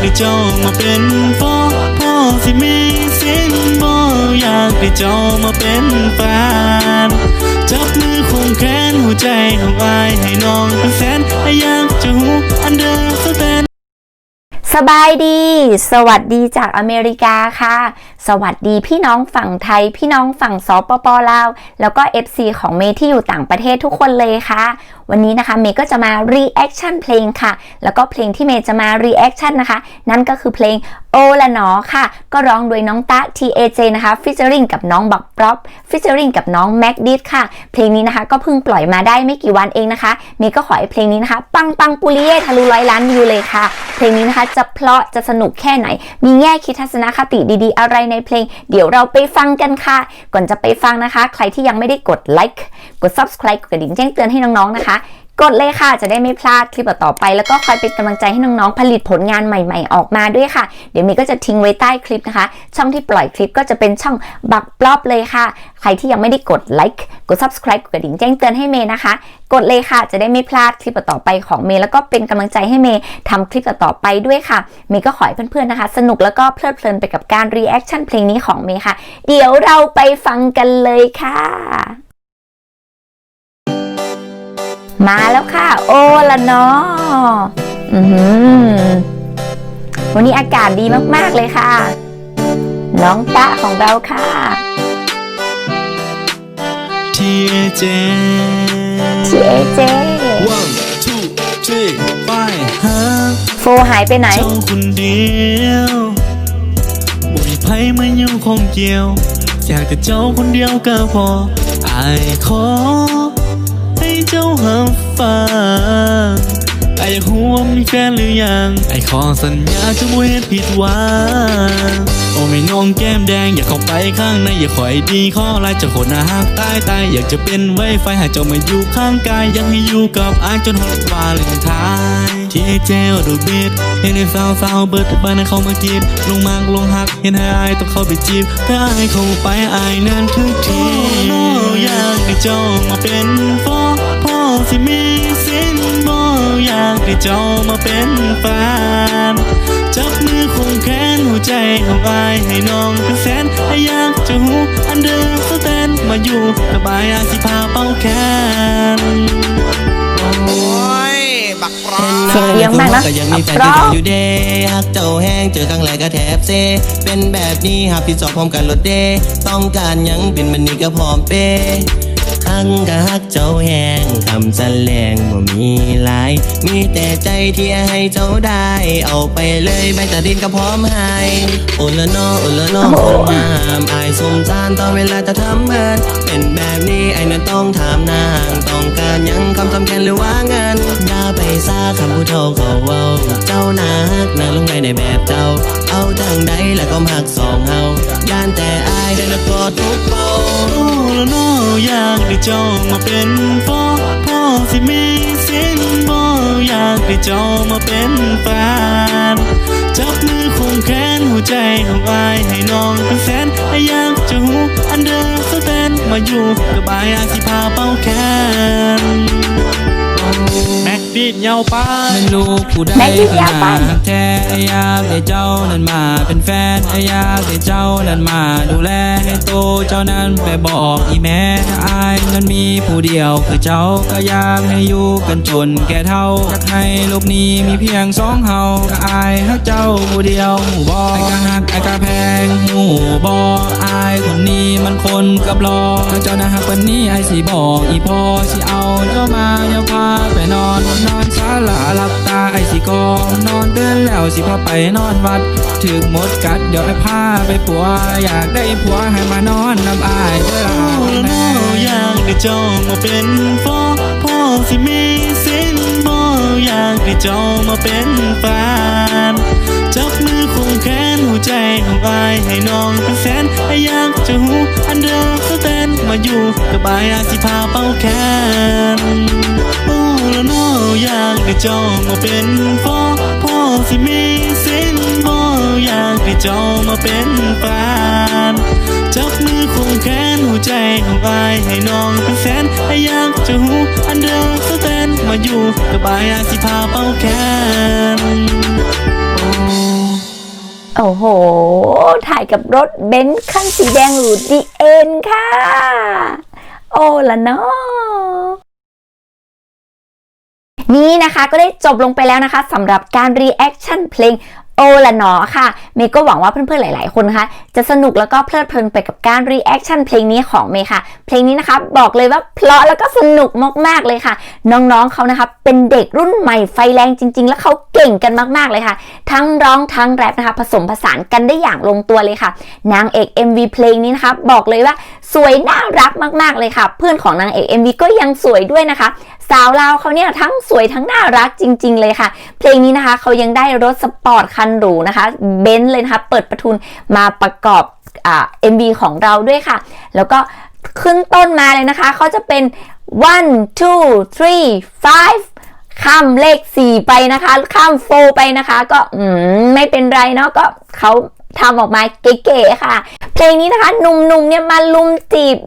ได้เจ้ามาเป็นพ่อพ่อสิมีสิ้นบ่อยากได้เจ้ามาเป็นแฟนจับมือคงแขนหัวใจของอายให้น้องเป็นแสนอยากจะหูอันเดอร์สแตนสบายดี สวัสดีจากอเมริกาค่ะสวัสดีพี่น้องฝั่งไทย พี่น้องฝั่งสปปลาว แล้วก็ FC ของเมย์ที่อยู่ต่างประเทศทุกคนเลยค่ะ วันนี้นะคะเมย์ก็จะมา reaction เพลงค่ะ แล้วก็เพลงที่เมย์จะมา reaction นะคะ นั่นก็คือเพลงโอละหนอค่ะ ก็ร้องโดยน้องตะ TAJ นะคะ featuring กับน้องบักปรอป featuring กับน้องแม็กดิสค่ะ เพลงนี้นะคะก็เพิ่งปล่อยมาได้ไม่กี่วันเองนะคะ เมย์ก็ขอให้เพลงนี้นะคะ ปังปังปุริเย่ทะลุร้อยล้านวิวเลยค่ะ เพลงนี้นะคะจะเพราะจะสนุกแค่ไหน มีแง่คิดทัศนคติดีๆ อะไรในเพลง เดี๋ยวเราไปฟังกันค่ะ ก่อนจะไปฟังนะคะ ใครที่ยังไม่ได้กดไลค์กด subscribe กดกระดิ่งแจ้งเตือนให้น้องๆนะคะ กดเลยค่ะ จะได้ไม่พลาดคลิปต่อไป แล้วก็คอยเป็นกำลังใจให้น้องๆ ผลิตผลงานใหม่ ๆ ออกมาด้วยค่ะ เดี๋ยวมีก็จะทิ้งไว้ใต้คลิปนะคะ ช่องที่ปล่อยคลิปก็จะเป็นช่องบักปลอบเลยค่ะ ใครที่ยังไม่ได้กดไลค์ กด subscribe กดกระดิ่งแจ้งเตือนให้เมย์นะคะ กดเลยค่ะ จะได้ไม่พลาดคลิปต่อไปของเมย์ แล้วก็เป็นกำลังใจให้เมย์ทำคลิปต่อไปด้วยค่ะ เมย์ก็ขอให้เพื่อนๆนะคะ สนุกแล้วก็เพลิดเพลินไปกับการ reaction เพลงนี้ของเมย์ค่ะ เดี๋ยวเราไปฟังกันเลยค่ะ มาแล้วค่ะ โอละเนาะอือหือวันนี้อากาศดีมาก ๆ เลยค่ะ น้องตะของเราค่ะทีเจทีเอเจ one two three five หาโฟหายไปไหน เจ้าคนเดียวบ่มีไผมาอยู่คงเกี่ยว อยากแต่เจ้าคนเดียวก็พออายขอให้ เจ้าหับฟังไอ้อยากรู้ว่ามีแฟนหรือยัง ไอ้ขอสัญญาจะไม่เห็นผิดหวังโอ้ไม่น้องแก้มแดง อยากเข้าไปข้างใน อย่าคอยดีข้อลายจะคนหน้าหักตายตายอยากจะเป็นไวไฟหาเจ้ามาอยู่ข้างกาย อยากให้อยู่กับอายจนหดวาเลนไทน์ ที่เจลดูบีดเห็นในสาวสาวเบิดทุกบ้านให้เขามาจีบลงมากลงหักเห็นให้อายต้องเข้าไปจีบถ้าอายเข้าไปอายนั้นทุกทีอยากให้เจ้ามาเป็นพ่อพ่อสิมีสินบ่อยากให้เจ้ามาเป็นแฟนจับมือคงแขนหัวใจของอายให้น้องเป็นแสนไออยากจะหูอันเดอร์สแตนมาอยู่กับายอาจสิพาเป้าแขนโอ้ย เสียงเลี้ยงมากนะก็ยังมีแฟนเพราะที่อยู่เด้ฮักเจ้าแห้งเจอครั้งแรกก็แทบเซ เป็นแบบนี้ฮับที่สองพร้อมกันรถเด้ต้องการหยังเป็นมันนี่ก็พร้อมเปทั้งก็ฮักเจ้าแห้งคำสันแรงบ่มีหลาย มีแต่ใจที่ให้เจ้าได้ เอาไปเลยใบตาดินก็พร้อมให้โอละนอโอละนอคนงามอายสมสารตอนเวลาจะทำเมินเป็นแบบนี้ไอ้นั้นต้องถามนาง ต้องการหยังคำสำคัญหรือว่าเงินอย่าไป ซาคำพูดเท่าเขาเว้าเจ้านักนางลงไปในแบบเจ้า เอาจังใดแล้วก็หักสองเฮาย่านแต่อายได้แล้วก็ทุกเป่าโอ้ละน้ออยากได้เจ้ามาเป็นพ่อพ่อสิมีสินบ่อยากได้เจ้ามาเป็นแฟนจับมือคงแขนหัวใจของอายให้น้องเป็นแสนอยากจะหูอันเดอร์สแตนมาอยู่กับอายอาจสิพาเป้ ดีดเหยาป้าไม่รู้ผู้ใดแม็กซ์ที่ขยาวไปนาดแท้ไอ้อยากให้เจ้านั้นมาเป็นแฟนไอ้อยากให้เจ้านั้นมาดูแลให้โตเจ้านั้นไปบอกอีแม่ถ้าอายนั้นมีผู้เดียวคือเจ้าก็อยากให้อยู่กันจนแก่เท่าอยากให้โลกนี้มีเพียงสองเฮาก็อายฮักเจ้าผู้เดียวหมู่บอไอ้ก็ฮักไอ้ก็แพงหมู่บออายคนนี้มันคนกับรอถ้าเจ้านะฮักวันนี้ไอ้สิบอกอีพอสิเอาเจ้ามาเดี๋ยวพาไปนอนนอนศา ลาหลับตาไอ้สิกองนอนเดินแล้วสิพาไปนอนวัด ถึงหมดกัดเดี๋ยวไอ้พาไปปัว อยากได้ผัวให้มานอนน้ำอายเด้อล่ะโอ้ละน้ออยากได้เจ้ามาเป็นพ่อพ่อสิมีสินบ่อยากได้เจ้ามาเป็นแฟนจับมือคงแขนหัวใจของอายให้น้องเป็นแสนไออยากจะหูอันเดอร์สแตนมาอยู่กับอายอาสิพาเป้าแขน เจ้ามาเป็นพ่อพ่อสิมีสินบ่อยากได้เจ้ามาเป็นแฟนจับมือคงแขนหัวใจของอายให้น้องเป็นแสนอยากจะหูอันเดอร์สแตนมาอยู่กับอายอาจสิพาเป้าแขนโอ้โอ้โห ถ่ายกับรถเบนซ์คันสีแดงหรูดีเอ็นค่ะ โอ้ละเนาะ นี่นะคะก็ได้จบลงไปแล้วนะคะสำหรับการรีแอคชั่นเพลงโอละนาะค่ะ เมย์ก็หวังว่าเพื่อนๆ หลายๆ คนนะคะ จะสนุกแล้วก็เพลิดเพลินไปกับการรีแอคชั่นเพลงนี้ของเมย์ค่ะ เพลงนี้นะคะบอกเลยว่าเพราะแล้วก็สนุกมากๆเลยค่ะ น้องๆเขานะคะเป็นเด็กรุ่นใหม่ไฟแรงจริง ๆ แล้วเขาเก่งกันมากๆเลยค่ะ ทั้งร้องทั้งแรปนะคะ ผสมผสานกันได้อย่างลงตัวเลยค่ะ นางเอก MV เพลงนี้นะคะบอกเลยว่าสวยน่ารักมากๆเลยค่ะ เพื่อนของนางเอก MV ก็ยังสวยด้วยนะคะ สาวลาวเขาเนี่ยทั้งสวยทั้งน่ารักจริง ๆ เลยค่ะ เพลงนี้นะคะเขายังได้รถสปอร์ตคันหรูนะคะเบนซ์เลยนะคะเปิดประทุนมาประกอบเอ่า MV ของเราด้วยค่ะ แล้วก็ขึ้นต้นมาเลยนะคะเขาจะเป็น one two three five ข้ามเลข 4 ไปนะคะ ข้ามโฟไปนะคะ ก็ไม่เป็นไรเนาะก็เขา ทำออกมาเก๋ๆค่ะ เพลงนี้นะคะหนุ่มๆเนี่ยมาลุมจีบ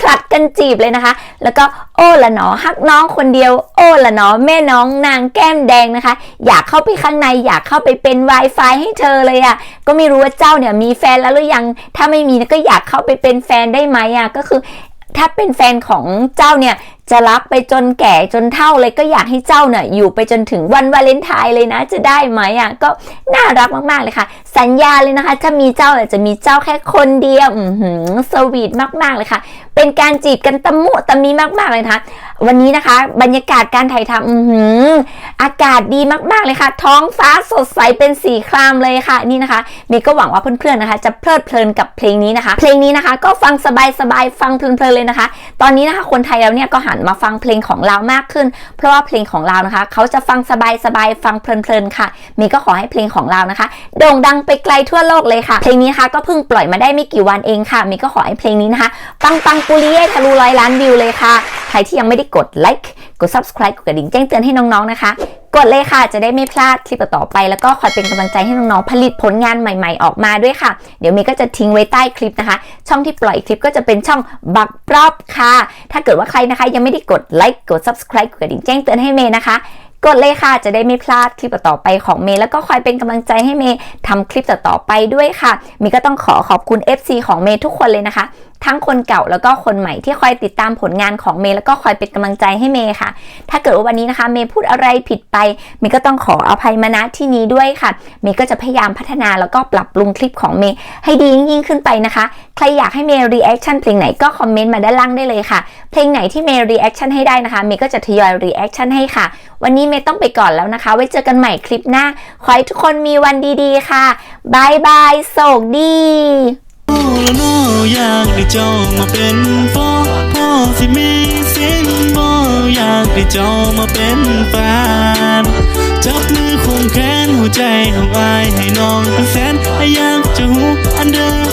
ผลัดกันจีบเลยนะคะ แล้วก็โอ้ละหนอฮักน้องคนเดียว โอ้ละหนอแม่น้องนางแก้มแดงนะคะ อยากเข้าไปข้างในอยากเข้าไปเป็น Wi-Fi ให้เธอเลยอะ่ะก็ไม่รู้ว่าเจ้าเนี่ยมีแฟนแล้วหรือยัง ถ้าไม่มีก็อยากเข้าไปเป็นแฟนได้ไหมอะ่ะก็คือถ้าเป็นแฟนของเจ้าเนี่ย จะรักไปจนแก่จนเฒ่าเลยก็อยากให้เจ้าเนี่ยอยู่ไปจนถึงวันวาเลนไทน์เลยนะ จะได้ไหมอะก็น่ารักมากๆเลยค่ะ สัญญาเลยนะคะ ถ้ามีเจ้าเนี่ยจะมีเจ้าแค่คนเดียวอือหือสวีทมากๆเลยค่ะ เป็นการจีบกันตะมุตะมีมากๆเลยนะคะ วันนี้นะคะ บรรยากาศการถ่ายทำอือหือากาศดีมากๆเลยค่ะ ท้องฟ้าสดใสเป็นสีครามเลยค่ะนี่นะคะเมย์ก็หวังว่าเพื่อนๆนะคะ จะเพลิดเพลินกับเพลงนี้นะคะ เพลงนี้นะคะ ก็ฟังสบายๆฟังเพลินๆเลยนะคะ ตอนนี้นะคะคนไทยแล้วเนี่ยก็หันมาฟังเพลงของเรามากขึ้น เพราะว่าเพลงของเรานะคะ เขาจะฟังสบายๆฟังเพลินๆค่ะเมย์ก็ขอให้เพลงของเรานะคะ โด่งดังไปไกลทั่วโลกเลยค่ะ เพลงนี้นะคะก็เพิ่งปล่อยมาได้ไม่กี่วันเองค่ะเมย์ก็ขอให้เพลงนี้นะคะ ปังปังปุริเย่ทะลุร้อยล้านวิวเลยค่ะ ใครที่ยังไม่ได้กดไลค์กด subscribe กดกระดิ่งแจ้งเตือนให้น้องๆนะคะ กดเลยค่ะจะได้ไม่พลาดคลิปต่อไป แล้วก็คอยเป็นกำลังใจให้น้องๆผลิตผลงานใหม่ ๆ ออกมาด้วยค่ะ เดี๋ยวเมย์ก็จะทิ้งไว้ใต้คลิปนะคะ ช่องที่ปล่อยคลิปก็จะเป็นช่องบักปรอบค่ะ ถ้าเกิดว่าใครนะคะ ยังไม่ได้กดไลค์กด subscribe กดกระดิ่งแจ้งเตือนให้เมย์นะคะ กดเลยค่ะจะได้ไม่พลาดคลิปต่อไปของเมย์แล้วก็คอยเป็นกำลังใจให้เมย์ทำคลิปต่อไปด้วยค่ะเมย์ก็ต้องขอขอบคุณ FC ของเมย์ทุกคนเลยนะคะ ทั้งคนเก่าแล้วก็คนใหม่ที่คอยติดตามผลงานของเมย์แล้วก็คอยเป็นกำลังใจให้เมย์ค่ะ ถ้าเกิดว่าวันนี้นะคะเมย์พูดอะไรผิดไปเมย์ก็ต้องขออภัยมาณที่นี้ด้วยค่ะเมย์ก็จะพยายามพัฒนาแล้วก็ปรับปรุงคลิปของเมย์ให้ดียิ่งขึ้นไปนะคะ ใครอยากให้เมย์รีแอคชั่นเพลงไหนก็คอมเมนต์มาด้านล่างได้เลยค่ะ เพลงไหนที่เมย์รีแอคชั่นให้ได้นะคะเมย์ก็จะทยอยรีแอคชั่นให้ค่ะ วันนี้เมย์ต้องไปก่อนแล้วนะคะ ไว้เจอกันใหม่คลิปหน้า ขอให้ทุกคนมีวันดีๆค่ะบายบายโศกดีโอ้ละนอยากได้เจ้ามาเป็นพ่อพ่อสิมีสินบ่อยากได้เจ้ามาเป็นแฟนจับมือคงแขนหัวใจของอายให้น้องเป็นแฟนอยากจะหูอันเดิม